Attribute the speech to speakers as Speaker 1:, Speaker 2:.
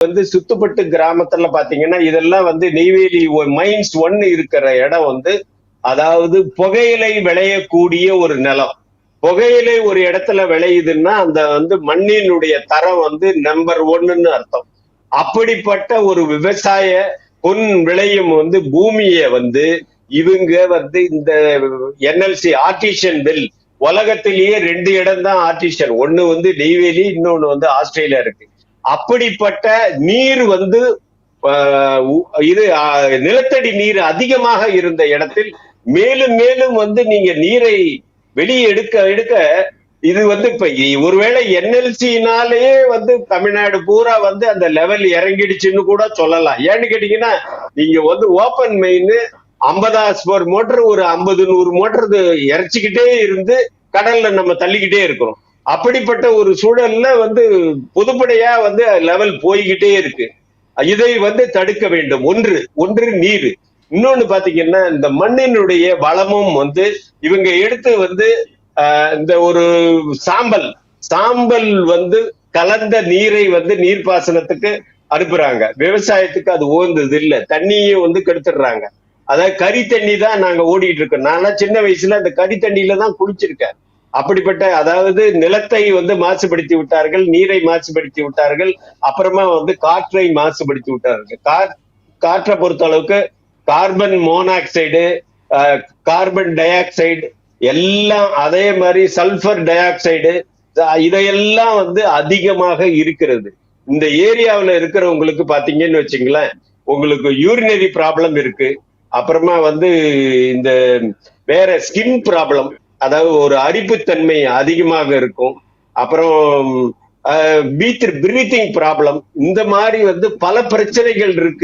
Speaker 1: வந்து சுத்துப்பட்டு கிராமத்துல பாத்தீங்கன்னா இதெல்லாம் வந்து நெய்வேலி மைன்ஸ் ஒன்னு இருக்கிற இடம் வந்து அதாவது புகையிலை விளையக்கூடிய ஒரு நிலம். புகையிலை ஒரு இடத்துல விளையுதுன்னா அந்த வந்து மண்ணினுடைய தரம் வந்து நம்பர் ஒன்னுன்னு அர்த்தம். அப்படிப்பட்ட ஒரு விவசாய பொன் விளையும் வந்து பூமியை வந்து இவங்க வந்து இந்த என்எல்சி ஆர்டிஷியன் பில் உலகத்திலேயே ரெண்டு இடம் தான் ஆர்டிஷியன் ஒன்னு வந்து நெய்வேலி இன்னொன்னு வந்து ஆஸ்திரேலியா இருக்கு. அப்படிப்பட்ட நீர் வந்து இது நிலத்தடி நீர் அதிகமாக இருந்த இடத்தில் மேலும் மேலும் வந்து நீங்க நீரை வெளியே எடுக்க எடுக்க இது வந்து இப்ப ஒருவேளை என்எல்சினாலே வந்து தமிழ்நாடு பூரா வந்து அந்த லெவல் இறங்கிடுச்சுன்னு கூட சொல்லலாம். ஏன்னு கேட்டீங்கன்னா நீங்க வந்து ஓபன் மெயின் ஐம்பதா ஸ்போர் மோட்டர் ஒரு ஐம்பது நூறு மோட்டர் இறைச்சிக்கிட்டே இருந்து கடல்ல நம்ம தள்ளிக்கிட்டே இருக்கிறோம். அப்படிப்பட்ட ஒரு சூழல்ல வந்து பொதுப்படையா வந்து லெவல் போய்கிட்டே இருக்கு. இதை வந்து தடுக்க வேண்டும். ஒன்று ஒன்று நீர். இன்னொன்னு பாத்தீங்கன்னா இந்த மண்ணினுடைய வளமும் வந்து இவங்க எடுத்து வந்து ஆஹ், இந்த ஒரு சாம்பல் சாம்பல் வந்து கலந்த நீரை வந்து நீர்ப்பாசனத்துக்கு அனுப்புறாங்க. விவசாயத்துக்கு அது ஓந்தது இல்ல. தண்ணியும் வந்து கெடுத்துடுறாங்க. அதாவது கறி தண்ணி தான் நாங்க ஓடிட்டு இருக்கோம். நான் சின்ன வயசுல அந்த கறி தண்ணியில தான் குளிச்சிருக்கேன். அப்படிப்பட்ட அதாவது நிலத்தை வந்து மாசுபடுத்தி விட்டார்கள் நீரை மாசுபடுத்தி விட்டார்கள் அப்புறமா வந்து காற்றை மாசுபடுத்தி விட்டார்கள். கா- காற்றை பொறுத்த அளவுக்கு carbon monoxide carbon dioxide எல்லாம் அதே மாதிரி சல்ஃபர் டை ஆக்சைடு இதையெல்லாம் வந்து அதிகமாக இருக்கிறது. இந்த ஏரியாவில் இருக்கிறவங்களுக்கு பாத்தீங்கன்னு வச்சுங்களேன் உங்களுக்கு யூரினரி ப்ராப்ளம் இருக்கு அப்புறமா வந்து இந்த வேற ஸ்கின் ப்ராப்ளம் அதாவது ஒரு அரிப்புத்தன்மை அதிகமாக இருக்கும். அப்புறம் பிரீத்திங் ப்ராப்ளம் இந்த மாதிரி வந்து பல பிரச்சனைகள் இருக்கு.